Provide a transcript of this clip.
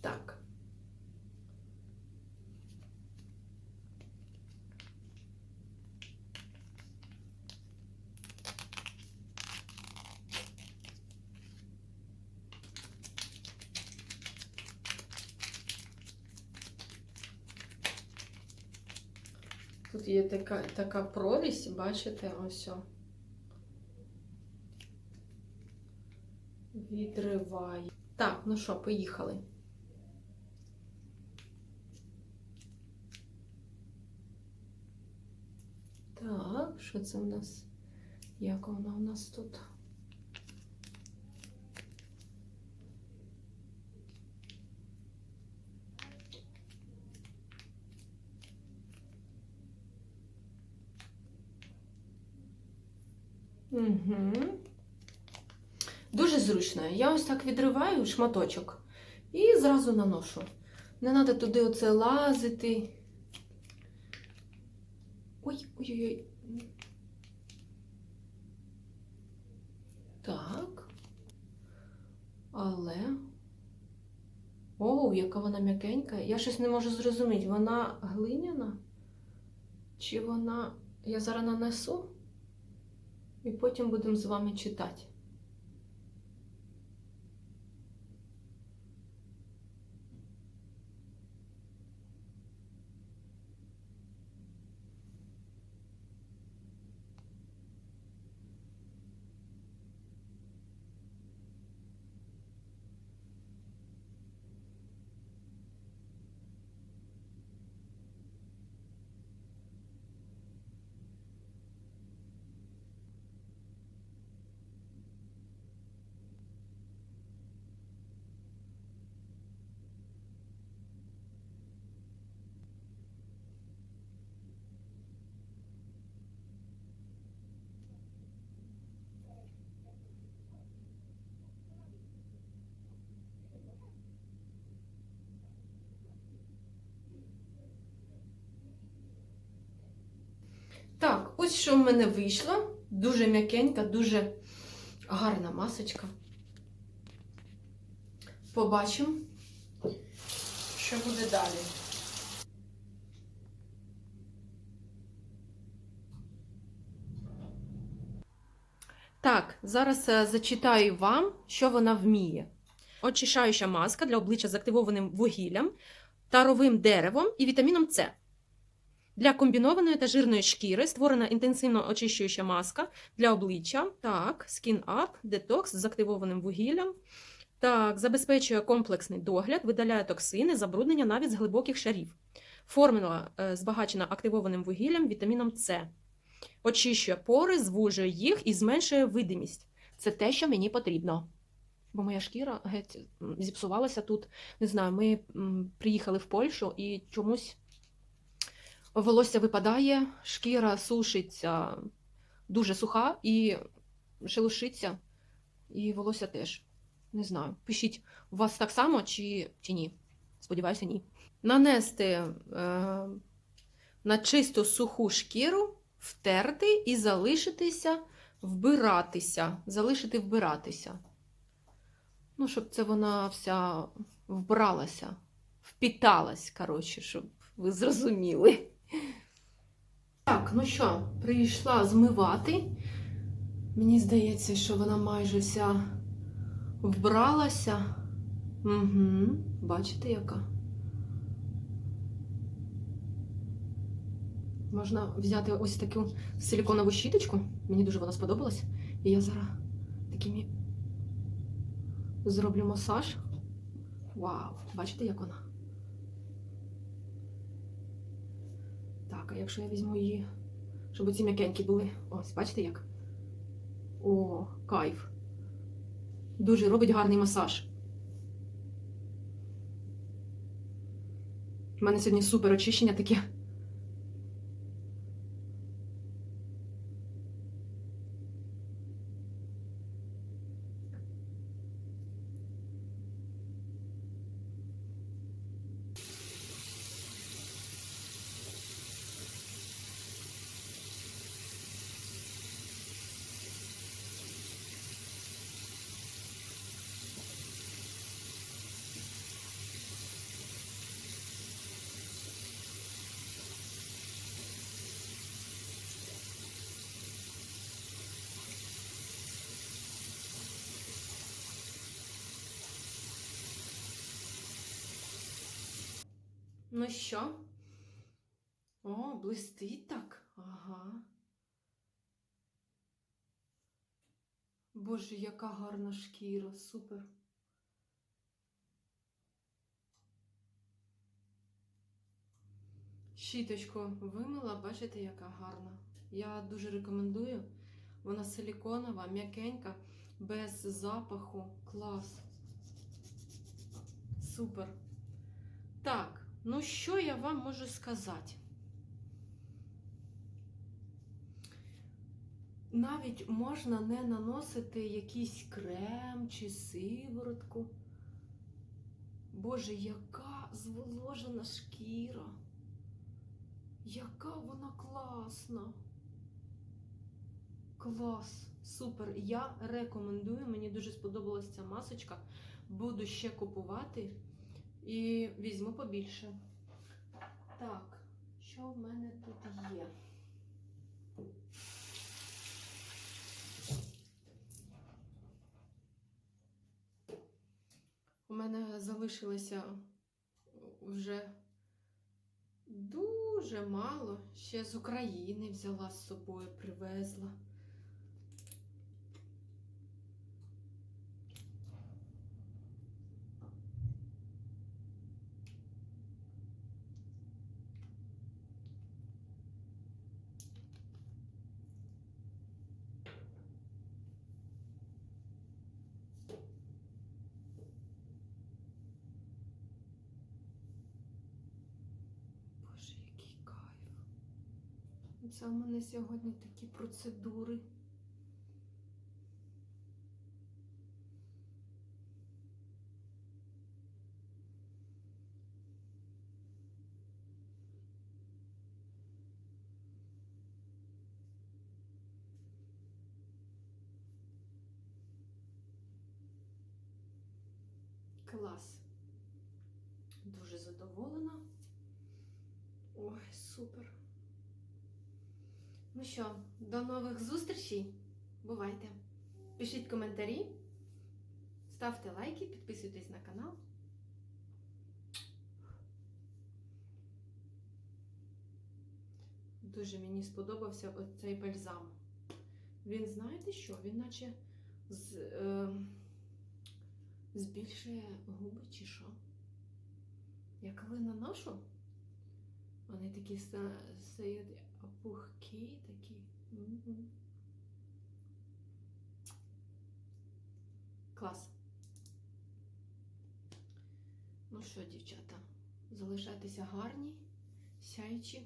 Так. Тут є така, така прорізь, бачите, ось. Відриває. Так, ну що, поїхали. Так, що це в нас? Як вона у нас тут? Угу. Дуже зручно. Я ось так відриваю шматочок і зразу наношу. Не треба туди оце лазити. Ой, ой-ой-ой. Так. Але. Оу, яка вона м'якенька. Я щось не можу зрозуміти, вона глиняна? Чи вона. Я зараз нанесу і потім будемо з вами читати. Так, ось що в мене вийшло. Дуже м'якенька, дуже гарна масочка. Побачимо, що буде далі. Так, зараз е, зачитаю вам, що вона вміє. Очищаюча маска для обличчя з активованим вугіллям, таровим деревом і вітаміном С. Для комбінованої та жирної шкіри створена інтенсивно очищуюча маска для обличчя. Так, Skin Up, Detox з активованим вугіллям. Так, забезпечує комплексний догляд, видаляє токсини, забруднення навіть з глибоких шарів. Формула е, збагачена активованим вугіллям, вітаміном С. Очищує пори, звужує їх і зменшує видимість. Це те, що мені потрібно. Бо моя шкіра геть зіпсувалася тут. Не знаю, ми приїхали в Польщу і чомусь волосся випадає, шкіра сушиться дуже суха і шелушиться, і волосся теж. Не знаю. Пишіть, у вас так само чи, чи ні? Сподіваюся, ні. Нанести е, на чисту суху шкіру, втерти і залишитися вбиратися. Залишити вбиратися. Ну, щоб це вона вся вбралася, впіталась, коротше, щоб ви зрозуміли. Так, ну що, прийшла змивати. Мені здається, що вона майже вся вбралася. Угу, бачите, яка? Можна взяти ось таку силіконову щіточку. Мені дуже вона сподобалась. І я зараз такими зроблю масаж. Вау! Бачите, як вона? Так, а якщо я візьму її, щоб ці м'якенькі були. Ось, бачите як? О, кайф. Дуже робить гарний масаж. У мене сьогодні супер очищення таке. Ну що? О, блистить так. Ага. Боже, яка гарна шкіра, супер. Щіточку вимила, бачите, яка гарна. Я дуже рекомендую. Вона силіконова, м'якенька, без запаху. Клас. Супер. Так, ну що я вам можу сказати? Навіть можна не наносити якийсь крем чи сиворотку. Боже, яка зволожена шкіра. Яка вона класна. Клас, супер. Я рекомендую, мені дуже сподобалася ця масочка. Буду ще купувати і візьму побільше. Так, що в мене тут є? У мене залишилося вже дуже мало. Ще з України взяла з собою, привезла. Боже, який кайф. Це у мене сьогодні такі процедури. Клас. Дуже задоволена. Ой, супер. Ну що, до нових зустрічей. Бувайте. Пишіть коментарі, ставте лайки, підписуйтесь на канал. Дуже мені сподобався оцей бальзам. Він, знаєте що? Він наче з, е, збільшує губи чи що? Я коли наношу, вони такі ста- стають пухкі такі. Клас. Ну що, дівчата, залишайтеся гарні, сяючі.